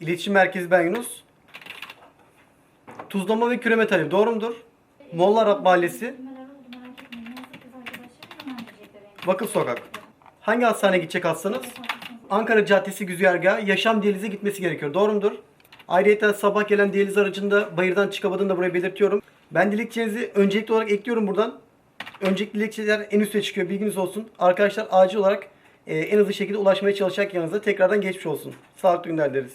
İletişim Merkezi ben Yunus. Tuzlama ve küreme talebi doğru mudur? Molla Arap Mahallesi, Vakıf Sokak. Hangi hastaneye gidecek hastanız? Ankara Caddesi Güzergahı Yaşam Diyalize gitmesi gerekiyor. Doğru mudur? Ayrıca sabah gelen diyaliz aracında bayırdan çıkamadığını da buraya belirtiyorum. Ben dilekçenizi öncelikli olarak ekliyorum buradan. Öncelikli dilekçeler en üste çıkıyor bilginiz olsun. Arkadaşlar acil olarak e, en hızlı şekilde ulaşmaya çalışacak yanınıza tekrardan geçmiş olsun. Sağlıklı günler dileriz.